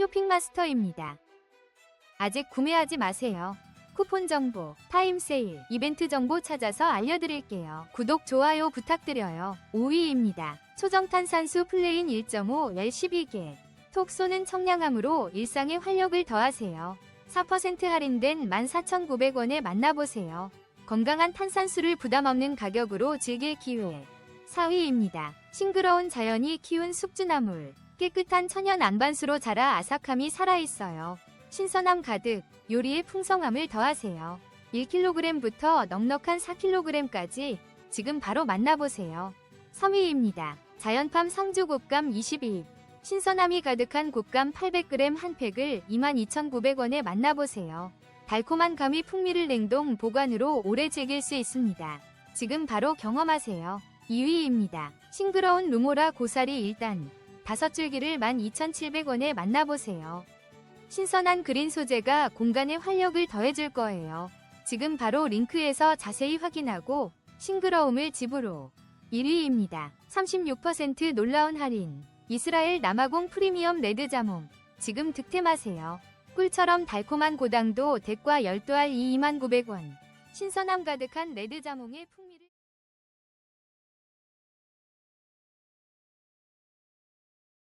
쇼핑마스터입니다. 아직 구매하지 마세요. 쿠폰 정보, 타임 세일, 이벤트 정보 찾아서 알려드릴게요. 구독, 좋아요 부탁드려요. 5위입니다. 초정탄산수 플레인 1.5 L 12개. 톡 쏘는 청량함으로 일상에 활력을 더하세요. 4% 할인된 14,900원에 만나보세요. 건강한 탄산수를 부담 없는 가격으로 즐길 기회. 4위입니다. 싱그러운 자연이 키운 숙주나물. 깨끗한 천연 안반수로 자라 아삭함이 살아있어요. 신선함 가득, 요리의 풍성함을 더하세요. 1kg부터 넉넉한 4kg까지 지금 바로 만나보세요. 3위입니다. 자연팜 상주 곶감 22. 신선함이 가득한 곶감 800g 한 팩을 22,900원에 만나보세요. 달콤한 감이 풍미를 냉동 보관으로 오래 즐길 수 있습니다. 지금 바로 경험하세요. 2위입니다. 싱그러운 루모라 고사리 1단. 5줄기를 12,700원에 만나보세요. 신선한 그린 소재가 공간에 활력을 더해줄 거예요. 지금 바로 링크에서 자세히 확인하고 싱그러움을 집으로. 1위입니다. 36% 놀라운 할인. 이스라엘 남아공 프리미엄 레드 자몽. 지금 득템하세요. 꿀처럼 달콤한 고당도 대과 12알 22,900원. 신선함 가득한 레드 자몽의 풍미